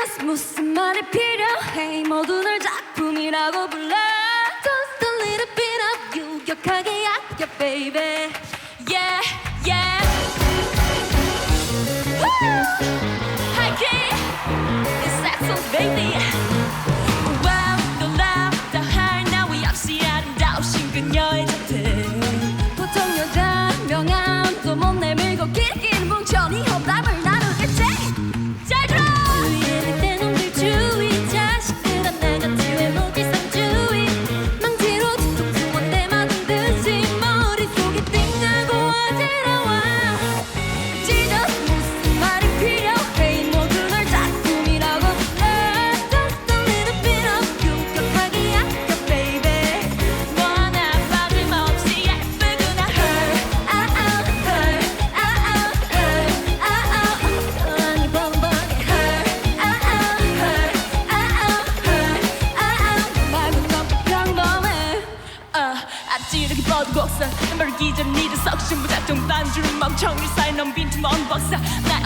Just 무슨 말이 필요해 모두 널 작품이라고 불러 Just a little bit of 유격하게 아껴 baby Yeah yeah Woo! 찌르기 뻗곡선 한발 기절 니들 석심 무작정 반주를 멍청을 쌓인 넌 빈틈 언박사 날